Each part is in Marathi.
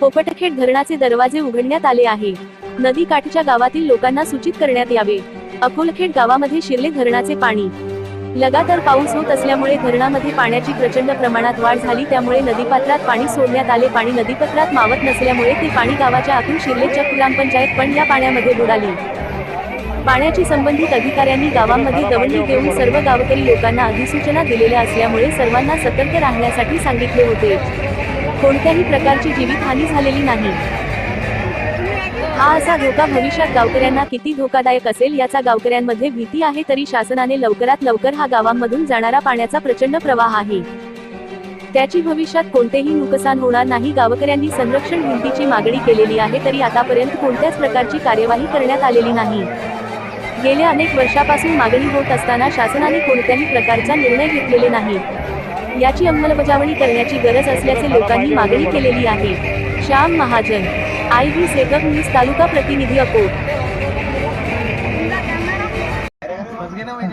पोपटखेड धरणाचे दरवाजे उघडण्यात आले आहे. नदी काठच्या गावातील लोकांना सूचित करण्यात यावे. अकोलखेड गावामध्ये शिरले धरणाचे पाणी. लगातार पाऊस होत असल्यामुळे धरणामध्ये पाण्याची प्रचंड प्रमाणात वाढ झाली त्यामुळे नदीपात्रात पाणी सोडण्यात आले. पाणी नदीपात्रात मावत नसल्यामुळे ते पाणी गावाच्या आतून शिरले. चक ग्रामपंचायत पण या पाण्यामध्ये बुडाली. पाण्याची संबंधित अधिकाऱ्यांनी गावांमध्ये दवंडी देऊन सर्व गावकरी लोकांना अधिसूचना दिलेल्या असल्यामुळे सर्वांना सतर्क राहण्यासाठी सांगितले होते. कोणत्याही प्रकारची जीवितहानी झालेली नाही. हा असा धोका भविष्यात गावकऱ्यांना किती धोकादायक असेल याचा गावकऱ्यांमध्ये भीती आहे तरी शासनाने लवकरात लवकर हा गावांमधून जाणारा पाण्याचा प्रचंड प्रवाह आहे. त्याची भविष्यात कोणतेही नुकसान होणार नाही. गावकऱ्यांनी संरक्षण भिंतीची मागणी केलेली आहे तरी आतापर्यंत कोणत्याच प्रकारची कार्यवाही करण्यात आलेली नाही. गेल्या अनेक वर्षापासून मागणी होत असताना शासनाने कोणत्याही प्रकारचा निर्णय घेतलेले नाही. याची अंमलबजावणी करण्याची गरज असल्याचे लोकांनी मागणी केलेली आहे. श्याम महाजन आय व्ही सेगप न्यूज तालुका प्रतिनिधी अकोट.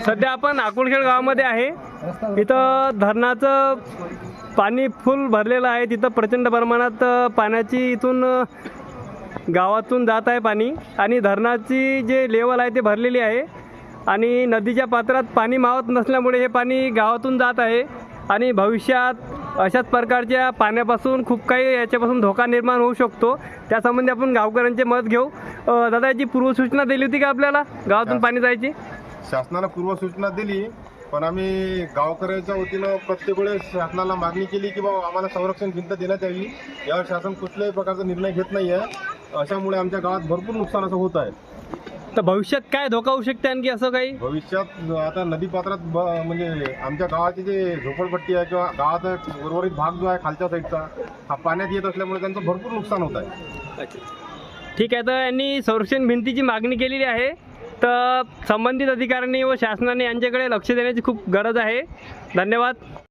सध्या आपण आकुणखेड गावामध्ये आहे. इथं धरणाचं पाणी फुल भरलेलं आहे. तिथं प्रचंड प्रमाणात पाण्याची इथून गावातून जात आहे पाणी आणि धरणाची जे लेवल आहे ते भरलेली आहे. आणि नदीच्या पात्रात पाणी मावत नसल्यामुळे हे पाणी गावातून जात आहे. आणि भविष्यात अशाच प्रकारच्या पाण्यापासून खूप काही याच्यापासून धोका निर्माण होऊ शकतो. त्यासंबंधी आपण गावकऱ्यांचे मत घेऊ. दादा याची पूर्वसूचना दिली होती का आपल्याला? गावातून पाणी जायची? शासनानं पूर्वसूचना दिली पण आम्ही गावकऱ्याच्या वतीनं प्रत्येक वेळेस शासनाला मागणी केली की बाबा आम्हाला संरक्षण भिंत देण्यात यावी. यावर शासन कुठल्याही प्रकारचा निर्णय घेत नाही आहे अशामुळे आमच्या गावात भरपूर नुकसान असं होत आहे. तर भविष्यात काय धोका होऊ शकते आणखी असं काही? भविष्यात आता नदीपात्रात ब म्हणजे आमच्या गावाची जे झोपडपट्टी आहे किंवा गावाचा उर्वरित भाग जो आहे खालच्या साईडचा हा पाण्यात येत असल्यामुळे त्यांचं भरपूर नुकसान होत आहे. ठीक आहे तर यांनी संरक्षण भिंतीची मागणी केलेली आहे. तर संबंधित अधिकाऱ्यांनी व शासनाने यांच्याकडे लक्ष देण्याची खूप गरज आहे. धन्यवाद.